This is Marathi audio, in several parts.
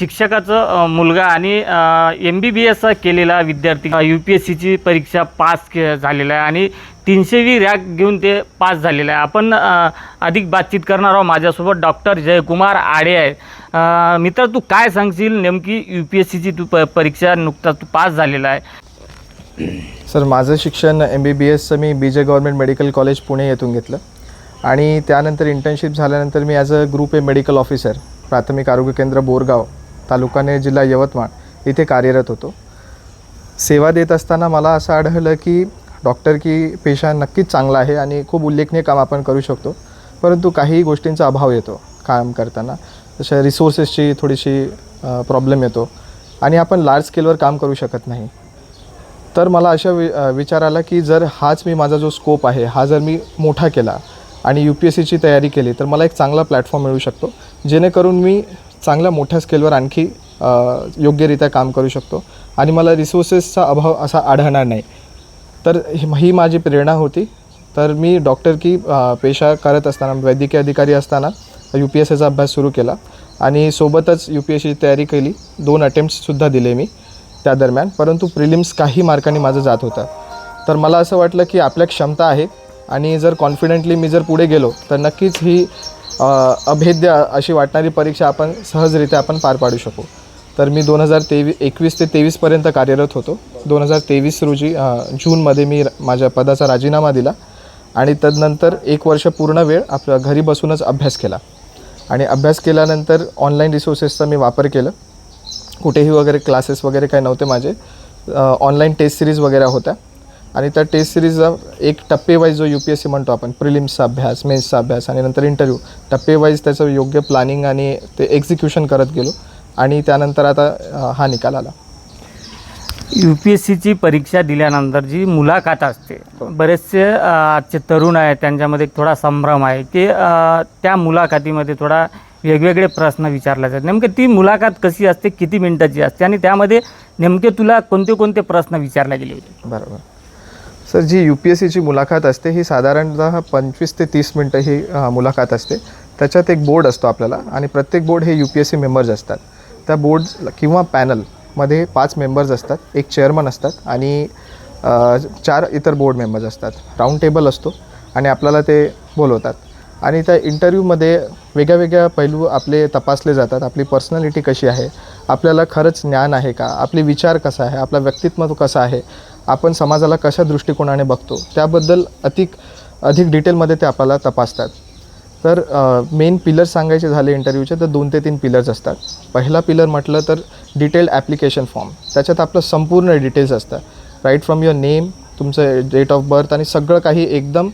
शिक्षकाचं मुलगा आणि एम बी बी एस केलेला विद्यार्थी यू पी एस सीची परीक्षा पास के झालेला आहे आणि तीनशेवी रॅक घेऊन ते पास झालेलं आहे. आपण अधिक बातचीत करणार आहोत माझ्यासोबत डॉक्टर जयकुमार आडे आहे मित्र तू काय सांगशील? नेमकी यू पी एस सीची तू प परीक्षा नुकताच तू पास झालेला आहे. सर माझं शिक्षण एम बी बी एसचं मी B J government medical college Pune येथून घेतलं. आणि त्यानंतर इंटर्नशिप झाल्यानंतर मी as a group A medical officer प्राथमिक आरोग्य केंद्र बोरगाव तालुकाने जिल्हा यवतमाळ इथे कार्यरत होतो. सेवा देत असताना मला असं आढळलं की डॉक्टर की पेशा नक्कीच चांगला आहे आणि खूप उल्लेखनीय काम आपण करू शकतो. परंतु काही गोष्टींचा अभाव येतो काम करताना. जशा रिसोर्सेसची थोडीशी प्रॉब्लेम येतो आणि आपण लार्ज स्केलवर काम करू शकत नाही. तर मला अशा वि विचार आला की जर हाच मी माझा जो स्कोप आहे हा जर मी मोठा केला आणि यू पी एस सीची तयारी केली तर मला एक चांगला प्लॅटफॉर्म मिळू शकतो. जेणेकरून मी चांगल्या मोठ्या स्केलवर आणखी योग्यरित्या काम करू शकतो. आणि मला रिसोर्सेसचा अभाव असा आढळणार नाही. तर ही माझी प्रेरणा होती. तर मी डॉक्टर की पेशा करत असताना वैद्यकीय अधिकारी असताना यू पी एस सीचा अभ्यास सुरू केला. आणि सोबतच यू पी एस सीची तयारी केली. दोन अटेम्प्टसुद्धा दिले मी त्या दरम्यान. परंतु प्रिलिम्स काही मार्कांनी माझं जात होतं. तर मला असं वाटलं की आपल्या क्षमता आहे. आणि जर कॉन्फिडेंटली मी जर पुढे गेलो तर नक्कीच ही अभेद्य अशी वाटणारी परीक्षा आपण सहजरित्या आपण पार पाडू शकू. तर मी दोन हजार तेवीस एकवीस ते तेवीसपर्यंत कार्यरत होतो. दोन हजार तेवीस रोजी जूनमध्ये मी माझ्या पदाचा राजीनामा दिला आणि तदनंतर एक वर्ष पूर्ण वेळ आपल्या घरी बसूनच अभ्यास केला. आणि अभ्यास केल्यानंतर ऑनलाईन रिसोर्सेसचा मी वापर केलं. कुठेही वगैरे क्लासेस वगैरे काही नव्हते माझे. ऑनलाईन टेस्ट सिरीज वगैरे होत्या. आणि त्या टेस्ट सिरीजचा एक टप्पेवाईज जो यू पी एस सी म्हणतो आपण प्रिलिम्सचा अभ्यास मेन्सचा अभ्यास आणि नंतर इंटरव्ह्यू टप्पेवाईज त्याचं योग्य प्लॅनिंग आणि ते एक्झिक्युशन करत गेलो आणि त्यानंतर आता हा निकाल आला. यू पी एस सीची परीक्षा दिल्यानंतर जी मुलाखत असते बरेचसे आजचे तरुण आहेत त्यांच्यामध्ये थोडा संभ्रम आहे की त्या मुलाखतीमध्ये थोडा वेगवेगळे प्रश्न विचारले जातात. नेमके ती मुलाखत कशी असते किती मिनिटाची असते आणि त्यामध्ये नेमके तुला कोणते कोणते प्रश्न विचारले गेले होते? बरोबर. Sir ji U P S सीची मुलाखत असते ही साधारणतः पंचवीस ते तीस मिनटं ही मुलाखत असते. त्याच्यात एक बोर्ड असतो आपल्याला आणि प्रत्येक बोर्ड हे U P S C members असतात. त्या बोर्ड किंवा पॅनलमध्ये पाच मेंबर्स असतात एक चेअरमन असतात आणि चार इतर बोर्ड मेंबर्स असतात. राऊंड टेबल असतो आणि आपल्याला ते बोलवतात. आणि त्या इंटरव्ह्यूमध्ये वेगळ्या वेगळ्या पैलू आपले तपासले जातात. आपली पर्सनॅलिटी कशी आहे? आपल्याला खरंच ज्ञान आहे का? आपले विचार कसा आहे? आपला व्यक्तित्व कसं आहे? आपण समाजाला कशा दृष्टिकोनाने बघतो त्याबद्दल अधिक अधिक डिटेलमध्ये ते आपल्याला तपासतात. तर मेन पिलर्स सांगायचे झाले इंटरव्ह्यूचे तर दोन ते तीन पिलर्स असतात. पहिला पिलर म्हटलं तर डिटेल्ड ॲप्लिकेशन फॉर्म त्याच्यात आपलं संपूर्ण डिटेल्स असतात. राईट फ्रॉम युअर नेम तुमचं डेट ऑफ बर्थ आणि सगळं काही एकदम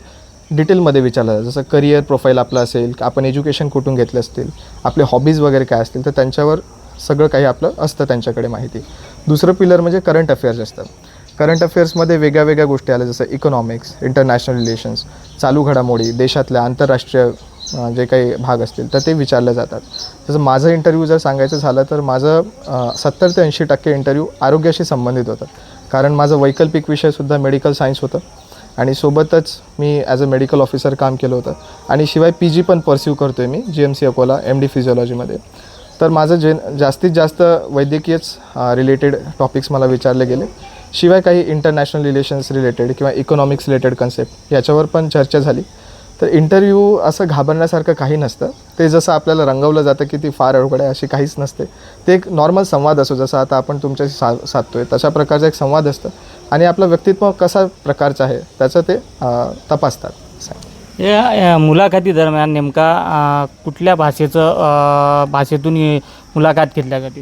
डिटेलमध्ये विचारलं जातं. जसं करिअर प्रोफाईल आपलं असेल आपण एज्युकेशन कुठून घेतलं असतील आपले हॉबीज वगैरे काय असतील तर त्यांच्यावर सगळं काही आपलं असतं त्यांच्याकडे माहिती. दुसरं पिलर म्हणजे करंट अफेअर्स असतात करंट अफेअर्समध्ये वेगळ्या वेगळ्या गोष्टी आल्या जसं इकॉनॉमिक्स इंटरनॅशनल रिलेशन्स चालू घडामोडी देशातल्या आंतरराष्ट्रीय जे काही भाग असतील तर ते विचारले जातात. जसं माझं इंटरव्ह्यू जर सांगायचं झालं तर माझं सत्तर ते ऐंशी टक्के इंटरव्ह्यू आरोग्याशी संबंधित होतं कारण माझं वैकल्पिक विषयसुद्धा मेडिकल सायन्स होतं. आणि सोबतच मी ॲज अ मेडिकल ऑफिसर काम केलं होतं. आणि शिवाय पी जी पण परस्यू करतो आहे मी G M C Akola M D फिजिओलॉजीमध्ये तर माझं जे जास्तीत जास्त वैद्यकीयच रिलेटेड टॉपिक्स मला विचारले गेले. शिवाय काही इंटरनॅशनल रिलेशन्स रिलेटेड किंवा इकॉनॉमिक्स रिलेटेड कन्सेप्ट याच्यावर पण चर्चा झाली. तर इंटरव्ह्यू असं घाबरण्यासारखं काही नसतं. ते जसं आपल्याला रंगवलं जातं की ती फार अवघड आहे अशी काहीच नसते. ते एक नॉर्मल संवाद असो जसं आता आपण तुमच्याशी सा साधतोय तशा प्रकारचा एक संवाद असतं. आणि आपलं व्यक्तित्व कसा प्रकारचं आहे त्याचं ते तपासतात. या या मुलाखती दरम्यान नेमका कुठल्या भाषेचं भाषेतून मुलाखत घेतल्या जाते?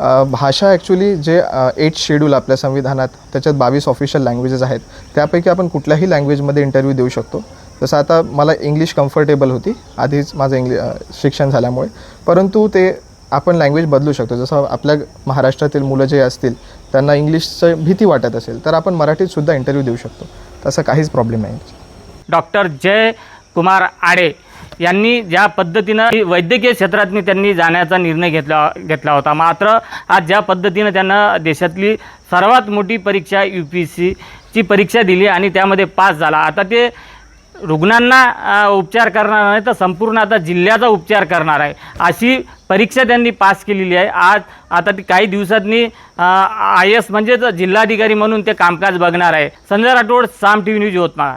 भाषा ॲक्च्युली जे एट शेड्यूल आपल्या संविधानात त्याच्यात बावीस ऑफिशियल लँग्वेजेस आहेत. त्यापैकी आपण कुठल्याही लँग्वेजमध्ये इंटरव्ह्यू देऊ शकतो. जसं आता मला इंग्लिश कम्फर्टेबल होती. आधीच माझं इंग्लि शिक्षण झाल्यामुळे. परंतु ते आपण लँग्वेज बदलू शकतो. जसं आपल्या महाराष्ट्रातील मुलं जे असतील त्यांना इंग्लिशचं भीती वाटत असेल तर आपण मराठीतसुद्धा इंटरव्ह्यू देऊ शकतो. तसं काहीच प्रॉब्लेम नाही. डॉक्टर जय कुमार आडे यांनी ज्या पद्धतीनं वैद्यकीय क्षेत्रातनी त्यांनी जाण्याचा निर्णय घेतला घेतला होता. मात्र आज ज्या पद्धतीनं त्यांना देशातली सर्वात मोठी परीक्षा यू पी सीची परीक्षा दिली आणि त्यामध्ये पास झाला. आता ते रुग्णांना उपचार करणार नाही तर संपूर्ण आता जिल्ह्याचा उपचार करणार आहे. अशी परीक्षा त्यांनी पास केलेली आहे. आज आता ती काही दिवसांनी आय एस म्हणजेच जिल्हाधिकारी म्हणून ते कामकाज बघणार आहे. Sanjay Rathod Saam T V news Yavatmal.